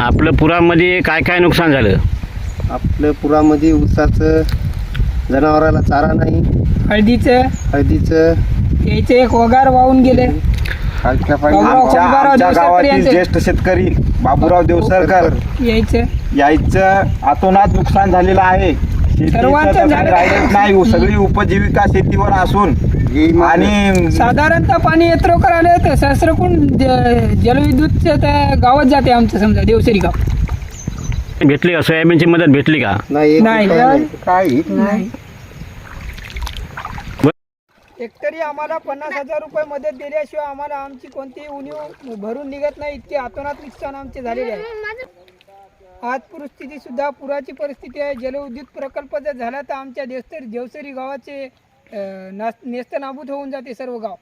आपलं पुरामध्ये काय काय नुकसान झालं? आपलं पुरामध्ये ऊसाचं जनावराला चारा नाही. हळदीचं. हळदीचं. याचे एक वगार वाहून गेले. खालच्या बाबूराव पाणी आमच्या बाबूराव आमच्या देवसरकर गावातील यांचे- ज्येष्ठ शेतकरी बाबूराव देवसरकर. यायचं. यायचं अतोनात नुकसान झालेलं आहे. सर्वांचं झालं. नाही सगळी उपजीविका शेतीवर असून. आणि साधारणतः पाणी येत्रोकर आले तर सहस्रकुंड ज- जलविद्युतच्या त्या गावात जाते आमचं समजा देवसरी गाव. भेटली का? सोयाबीनची मदत भेटली का? नाही एक नाही. रुपया नाही. काही? नाही. हेक्टरी आम्हाला पन्नास हजार रुपये मदत दिल्याशिवाय आम्हाला आमची कोणतीही उणीव भरून निघत नाही. इतके अतोनात नुकसान आमचे झालेले आहे. आज परिस्थिती सुद्धा पुराची परिस्थिती आहे. जलविद्युत प्रकल्प जर झाला तर आमच्या देवसरी देवसरी गावाचे नेस्त नाबूद होऊन जाते सर्व गाव.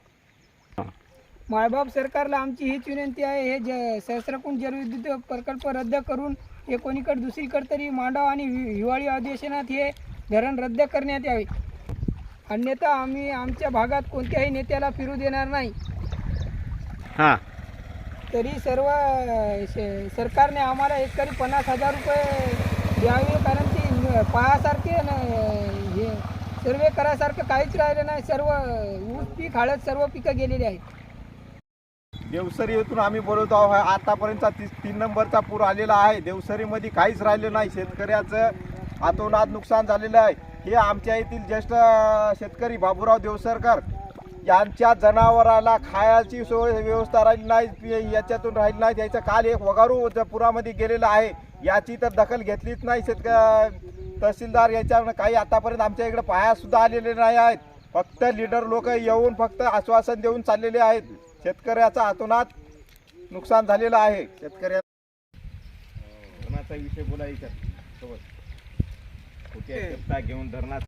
मायबाप सरकारला आमची हीच विनंती आहे. हे ज सहस्रकुंड जलविद्युत प्रकल्प रद्द करून हे कोणीकडे दुसरीकडे तरी मांडव आणि हिवाळी अधिवेशनात हे धरण रद्द करण्यात यावे. अन्यथा आम्ही आमच्या भागात कोणत्याही नेत्याला फिरू देणार नाही. हां. तरी सर्व शे सरकारने आम्हाला एकरी पन्नास हजार रुपये द्यावे कारण की पायासारखे पाहासारखे न हे सर्वे करायसारखं काहीच राहिलं नाही. सर्व ऊस पीक हळद सर्व पिकं गेलेली आहेत. देवसरी येथून आम्ही बोलत आहोत आतापर्यंतचा ती तीन नंबरचा पूर आलेला आहे. देवसरीमध्ये काहीच राहिलं नाही. शेतकऱ्याचं आतोनात नुकसान झालेलं आहे. हे आमच्या येथील ज्येष्ठ शेतकरी बाबूराव देवसरकर यांच्या जनावराला खायची सोय व्यवस्था राहिली नाही याच्यातून राहिली नाही. त्याचं काल एक वगारू पुरामध्ये गेलेलं आहे. याची तर दखल घेतलीच नाही शेतक तहसीलदार याच्या काही आतापर्यंत आमच्या इकडे पाया सुद्धा आलेले नाही आहेत. फक्त लीडर लोक येऊन फक्त आश्वासन देऊन चाललेले आहेत. शेतकऱ्याचा हातोनात नुकसान झालेलं आहे. शेतकऱ्या धरणाचा विषय बोलायचा. सोबत. घेऊन धरणाचा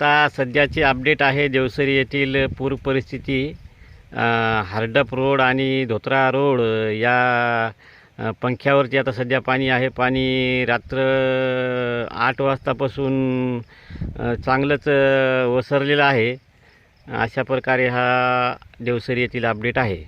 आता सध्याची अपडेट आहे देवसरी येथील पूर परिस्थिती. हार्डप रोड आणि धोत्रा रोड या पंख्यावरती आता सध्या पाणी आहे. पाणी रात्र आठ वाजतापासून चांगलंच ओसरलेलं वसरलेलं आहे. अशा प्रकारे हा देवसरी येथील अपडेट आहे.